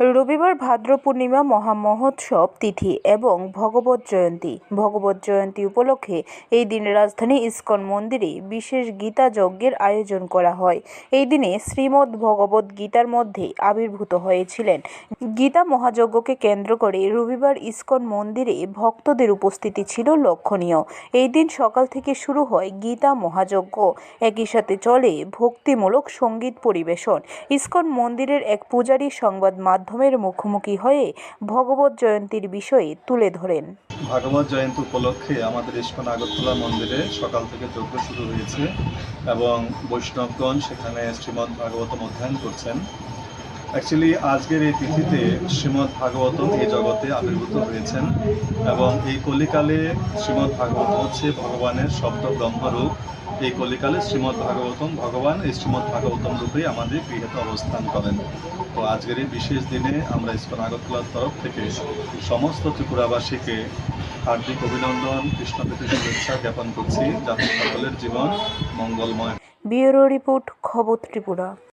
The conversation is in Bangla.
রবিবার ভাদ্র পূর্ণিমা মহামহোৎসব তিথি এবং ভগবত জয়ন্তী। ভগবত জয়ন্তী উপলক্ষে এই দিন রাজধানী ইস্কন মন্দিরে বিশেষ গীতা যজ্ঞের আয়োজন করা হয়। এই দিনে শ্রীমদ্ ভগবত গীতার মধ্যে আবির্ভূত হয়েছিলেন। গীতা মহাযজ্ঞকে কেন্দ্র করে রবিবার ইস্কন মন্দিরে ভক্তদের উপস্থিতি ছিল লক্ষণীয়। এই দিন সকাল থেকে শুরু হয় গীতা মহাযজ্ঞ। একই সাথে চলে ভক্তিমূলক সংগীত পরিবেশন। ইস্কন মন্দিরের এক পূজারী সংবাদ মাধ্যমের মুখোমুখি হয়ে ভগবত জয়ন্তীর বিষয়ে তুলে ধরেন। ভাগবত জয়ন্তী উপলক্ষে আমাদের ইস্কন আগরতলা মন্দিরে সকাল থেকে যজ্ঞ শুরু হয়েছে এবং বৈষ্ণবগণ সেখানে শ্রীমদ্ ভাগবতম অধ্যয়ন করছেন। অ্যাকচুয়ালি আজকের এই তিথিতে শ্রীমদ্ ভাগবতম এই জগতে আবির্ভূত হয়েছেন এবং এই কলিকালে শ্রীমদ্ ভাগবতম হচ্ছে ভগবানের শব্দ ব্রহ্মরূপ এই কলিকালে শ্রীমদ্ ভাগবতম ভগবান এই শ্রীমদ্ ভাগবতম রূপেই আমাদের গৃহতে অবস্থান করেন। তো আজকের এই বিশেষ দিনে আমরা ইস্কন আগরতলার তরফ থেকে সমস্ত ত্রিপুরাবাসীকে হার্দিক অভিনন্দন, কৃষ্ণপ্রীতি শুভেচ্ছা জ্ঞাপন করছি। যাতে সকলের জীবন মঙ্গলময়। ব্যুরো রিপোর্ট, খবর ত্রিপুরা।